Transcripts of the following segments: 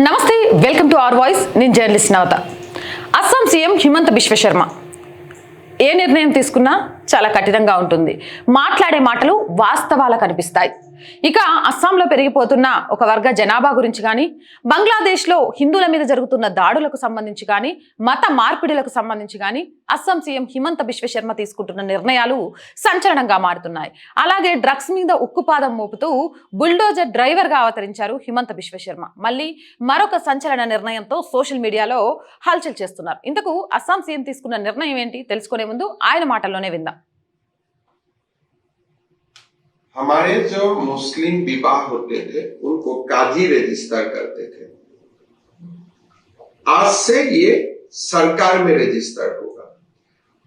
నమస్తే welcome to R voice. నేను journalist Navatha. Assam CM Himanta Biswa Sarma. ఏ నిర్ణయం తీసుకున్నా చాలా కఠినంగా ఉంటుంది. మాట్లాడే మాటలు వాస్తవాలకు కనిపిస్తాయి. ఇక అస్సాంలో పెరిగిపోతున్న ఒక వర్గ జనాభా గురించి కానీ బంగ్లాదేశ్లో హిందువుల మీద జరుగుతున్న దాడులకు సంబంధించి కానీ మత మార్పిడులకు సంబంధించి కానీ అస్సాం సీఎం హిమంత విశ్వశర్మ తీసుకుంటున్న నిర్ణయాలు సంచలనంగా మారుతున్నాయి. అలాగే డ్రగ్స్ మీద ఉక్కుపాదం మోపుతూ బుల్డోజర్ డ్రైవర్గా అవతరించారు హిమంత విశ్వశర్మ మళ్ళీ మరొక సంచలన నిర్ణయంతో సోషల్ మీడియాలో హల్చల్ చేస్తున్నారు. ఇంతకు అస్సాం సీఎం తీసుకున్న నిర్ణయం ఏంటి? తెలుసుకునే ముందు ఆయన మాటల్లోనే విందాం. हमारे जो मुस्लिम विवाह होते थे, उनको काजी रजिस्टर करते थे। आज से ये सरकार में रजिस्टर्ड होगा।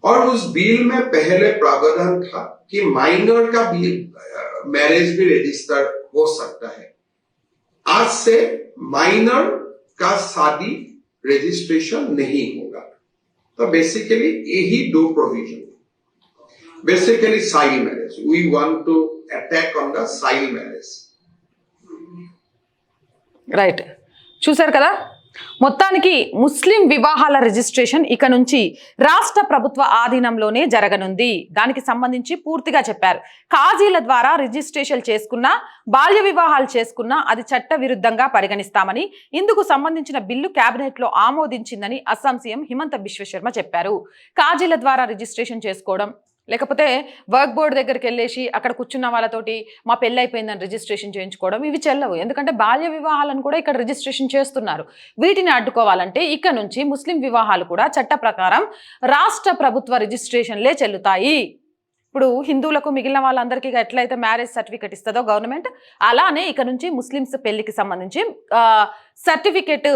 और उस बिल में पहले प्रावधान था कि माइनर का भी मैरिज भी रजिस्टर हो सकता है। आज से माइनर का शादी रजिस्ट्रेशन नहीं होगा। तो बेसिकली यही दो provision basically child marriage. We want to attack on the child marriage. Right చూశారు కదా? మొత్తానికి ముస్లిం వివాహాల రిజిస్ట్రేషన్ ఇక నుంచి రాష్ట్ర ప్రభుత్వ ఆధీనంలోనే జరగనుంది. దానికి సంబంధించి పూర్తిగా చెప్పారు. కాజీల ద్వారా రిజిస్ట్రేషన్ చేసుకున్నా బాల్య వివాహాలు చేసుకున్నా అది చట్ట విరుద్ధంగా పరిగణిస్తామని ఇందుకు సంబంధించిన బిల్లు కేబినెట్లో ఆమోదించిందని అస్సాం సీఎం హిమంత బిశ్వశర్మ చెప్పారు. కాజీల ద్వారా రిజిస్ట్రేషన్ చేసుకోవడం లేకపోతే వర్క్ బోర్డ్ దగ్గరికి వెళ్ళేసి అక్కడ కూర్చున్న వాళ్ళతోటి మా పెళ్ళి అయిపోయిందని రిజిస్ట్రేషన్ చేయించుకోవడం ఇవి చెల్లవు. ఎందుకంటే బాల్య వివాహాలను కూడా ఇక్కడ రిజిస్ట్రేషన్ చేస్తున్నారు. వీటిని అడ్డుకోవాలంటే ఇక్కడ నుంచి ముస్లిం వివాహాలు కూడా చట్ట ప్రకారం రాష్ట్ర ప్రభుత్వ రిజిస్ట్రేషన్లే చెల్లుతాయి. ఇప్పుడు హిందువులకు మిగిలిన వాళ్ళందరికీ ఎట్లయితే మ్యారేజ్ సర్టిఫికెట్ ఇస్తుందో గవర్నమెంట్ అలానే ఇక నుంచి ముస్లిమ్స్ పెళ్ళికి సంబంధించి సర్టిఫికెట్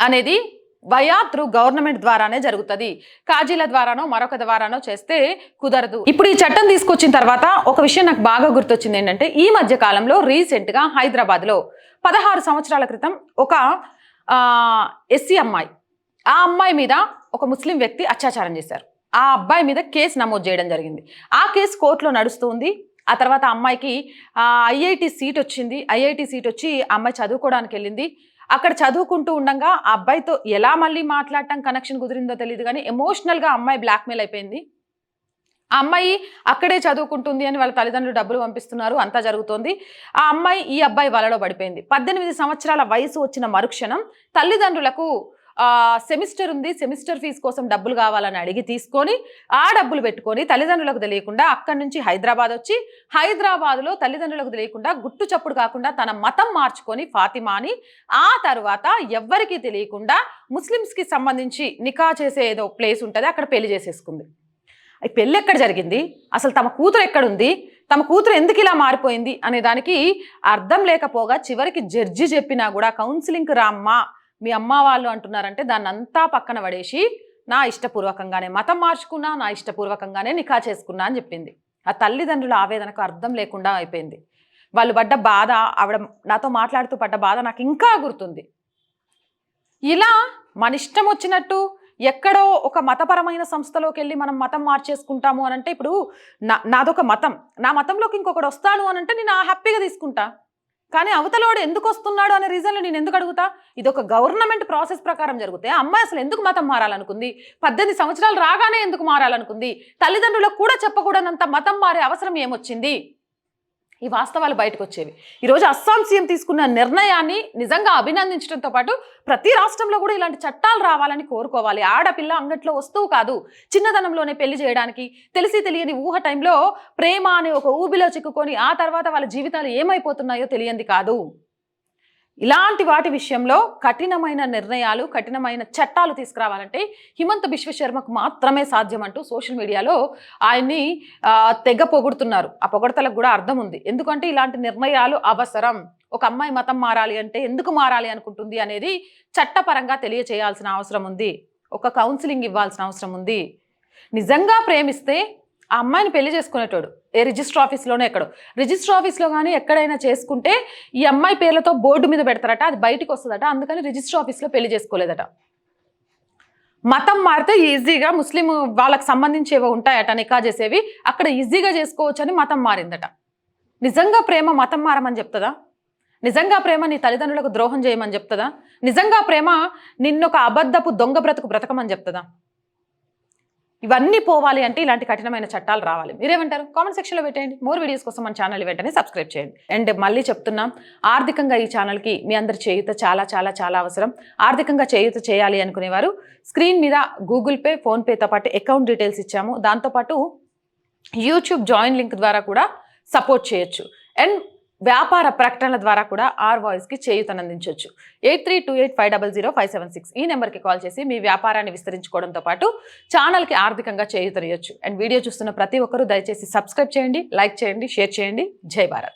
అనేది వయా త్రూ గవర్నమెంట్ ద్వారానే జరుగుతుంది. కాజీల ద్వారానో మరొక ద్వారానో చేస్తే కుదరదు. ఇప్పుడు ఈ చట్టం తీసుకొచ్చిన తర్వాత ఒక విషయం నాకు బాగా గుర్తొచ్చింది ఏంటంటే ఈ మధ్య కాలంలో రీసెంట్గా హైదరాబాద్లో పదహారు సంవత్సరాల క్రితం ఒక ఎస్సీ అమ్మాయి ఆ అమ్మాయి మీద ఒక ముస్లిం వ్యక్తి అత్యాచారం చేశారు. ఆ అబ్బాయి మీద కేసు నమోదు చేయడం జరిగింది. ఆ కేసు కోర్టులో నడుస్తుంది ఆ తర్వాత అమ్మాయికి ఐఐటి సీట్ వచ్చింది. ఐఐటి సీట్ వచ్చి ఆ అమ్మాయి చదువుకోవడానికి వెళ్ళింది. అక్కడ చదువుకుంటూ ఉండగా ఆ అబ్బాయితో ఎలా మళ్ళీ మాట్లాడటం కనెక్షన్ కుదిరిందో తెలియదు కానీ ఎమోషనల్గా అమ్మాయి బ్లాక్మెయిల్ అయిపోయింది. ఆ అమ్మాయి అక్కడే చదువుకుంటుంది అని వాళ్ళ తల్లిదండ్రులు డబ్బులు పంపిస్తున్నారు అంతా జరుగుతోంది. ఆ అమ్మాయి ఈ అబ్బాయి వలలో పడిపోయింది. పద్దెనిమిది సంవత్సరాల వయసు వచ్చిన మరుక్షణం తల్లిదండ్రులకు సెమిస్టర్ ఉంది సెమిస్టర్ ఫీజు కోసం డబ్బులు కావాలని అడిగి తీసుకొని ఆ డబ్బులు పెట్టుకొని తల్లిదండ్రులకు తెలియకుండా అక్కడి నుంచి హైదరాబాద్ వచ్చి హైదరాబాద్లో తల్లిదండ్రులకు తెలియకుండా గుట్టు చప్పుడు కాకుండా తన మతం మార్చుకొని ఫాతిమాని ఆ తర్వాత ఎవ్వరికీ తెలియకుండా ముస్లిమ్స్కి సంబంధించి నికా చేసే ఏదో ప్లేస్ ఉంటుంది అక్కడ పెళ్ళి చేసేసుకుంది. పెళ్ళి ఎక్కడ జరిగింది? అసలు తమ కూతురు ఎక్కడుంది? తమ కూతురు ఎందుకు ఇలా మారిపోయింది? అనే దానికి అర్థం లేకపోగా చివరికి జడ్జి చెప్పినా కూడా కౌన్సిలింగ్కి రామ్మా మీ అమ్మ వాళ్ళు అంటున్నారంటే దాన్ని అంతా పక్కన పడేసి నా ఇష్టపూర్వకంగానే మతం మార్చుకున్నా నా ఇష్టపూర్వకంగానే నిఖా చేసుకున్నా అని చెప్పింది. ఆ తల్లిదండ్రుల ఆవేదనకు అర్థం లేకుండా అయిపోయింది. వాళ్ళు పడ్డ బాధ ఆవిడ నాతో మాట్లాడుతూ పడ్డ బాధ నాకు ఇంకా గుర్తుంది. ఇలా మన ఇష్టం వచ్చినట్టు ఎక్కడో ఒక మతపరమైన సంస్థలోకి వెళ్ళి మనం మతం మార్చేసుకుంటాము అని అంటే ఇప్పుడు నా నాదొక మతం. నా మతంలోకి ఇంకొకటి వస్తాను అని అంటే నేను ఆ హ్యాపీగా తీసుకుంటా. కానీ అవతలోడు ఎందుకు వస్తున్నాడు అనే రీజన్లో నేను ఎందుకు అడుగుతా? ఇది ఒక గవర్నమెంట్ ప్రాసెస్ ప్రకారం జరిగితే అమ్మాయి అసలు ఎందుకు మతం మారాలనుకుంది? పద్దెనిమిది సంవత్సరాలు రాగానే ఎందుకు మారాలనుకుంది? తల్లిదండ్రులకు కూడా చెప్పకూడనంత మతం మారే అవసరం ఏమొచ్చింది? ఈ వాస్తవాలు బయటకు వచ్చేవి ఈరోజు అస్సాం సీఎం తీసుకున్న నిర్ణయాన్ని నిజంగా అభినందించడంతో పాటు ప్రతి రాష్ట్రంలో కూడా ఇలాంటి చట్టాలు రావాలని కోరుకోవాలి. ఆడపిల్ల అంగట్లో వస్తువు కాదు. చిన్నదనంలోనే పెళ్ళి చేయడానికి తెలిసి తెలియని ఊహ టైంలో ప్రేమ అనే ఒక ఊబిలో చిక్కుకొని ఆ తర్వాత వాళ్ళ జీవితాలు ఏమైపోతున్నాయో తెలియంది కాదు. ఇలాంటి వాటి విషయంలో కఠినమైన నిర్ణయాలు కఠినమైన చట్టాలు తీసుకురావాలంటే హిమంత విశ్వశర్మకు మాత్రమే సాధ్యం అంటూ సోషల్ మీడియాలో ఆయన్ని తెగ పొగుడుతున్నారు. ఆ పొగడతలకు కూడా అర్థం ఉంది. ఎందుకంటే ఇలాంటి నిర్ణయాలు అవసరం. ఒక అమ్మాయి మతం మారాలి అంటే ఎందుకు మారాలి అనుకుంటుంది అనేది చట్టపరంగా తెలియచేయాల్సిన అవసరం ఉంది. ఒక కౌన్సిలింగ్ ఇవ్వాల్సిన అవసరం ఉంది. నిజంగా ప్రేమిస్తే ఆ అమ్మాయిని పెళ్ళి చేసుకునేటోడు. ఏ రిజిస్టర్ ఆఫీస్లోనే ఎక్కడో. రిజిస్టర్ ఆఫీస్లో కానీ ఎక్కడైనా చేసుకుంటే ఈ అమ్మాయి పేర్లతో బోర్డు మీద పెడతారట అది బయటకు వస్తుందట అందుకని రిజిస్టర్ ఆఫీస్లో పెళ్ళి చేసుకోలేదట. మతం మారితే ఈజీగా ముస్లిం వాళ్ళకి సంబంధించి ఏవో ఉంటాయట నికా చేసేవి అక్కడ ఈజీగా చేసుకోవచ్చని మతం మారిందట. నిజంగా ప్రేమ మతం మారమని చెప్తుందా? నిజంగా ప్రేమ నీ తల్లిదండ్రులకు ద్రోహం చేయమని చెప్తుందా? నిజంగా ప్రేమ నిన్నొక అబద్ధపు దొంగ బ్రతుకు బ్రతకమని చెప్తుందా? ఇవన్నీ పోవాలి అంటే ఇలాంటి కఠినమైన చట్టాలు రావాలి. మీరేమంటారు? కామెంట్ సెక్షన్లో పెట్టేయండి. మోర్ వీడియోస్ కోసం మన ఛానల్ వెంటనే సబ్స్క్రైబ్ చేయండి. అండ్ మళ్ళీ చెప్తున్నాం ఆర్థికంగా ఈ ఛానల్కి మీ అందరి చేయూత చాలా చాలా చాలా అవసరం. ఆర్థికంగా చేయూత చేయాలి అనుకునేవారు స్క్రీన్ మీద గూగుల్ పే ఫోన్పేతో పాటు అకౌంట్ డీటెయిల్స్ ఇచ్చాము. దాంతోపాటు యూట్యూబ్ జాయిన్ లింక్ ద్వారా కూడా సపోర్ట్ చేయొచ్చు. అండ్ వ్యాపార ప్రకటనల ద్వారా కూడా ఆర్ వాయిస్కి చేయూతనందించవచ్చు eight three two eight five double zero five seven six ఈ నెంబర్కి కాల్ చేసి మీ వ్యాపారాన్ని విస్తరించుకోవడంతో పాటు ఛానల్కి ఆర్థికంగా చేయూతనియొచ్చు. అండ్ వీడియో చూస్తున్న ప్రతి ఒక్కరూ దయచేసి సబ్స్క్రైబ్ చేయండి లైక్ చేయండి షేర్ చేయండి. జై భారత్.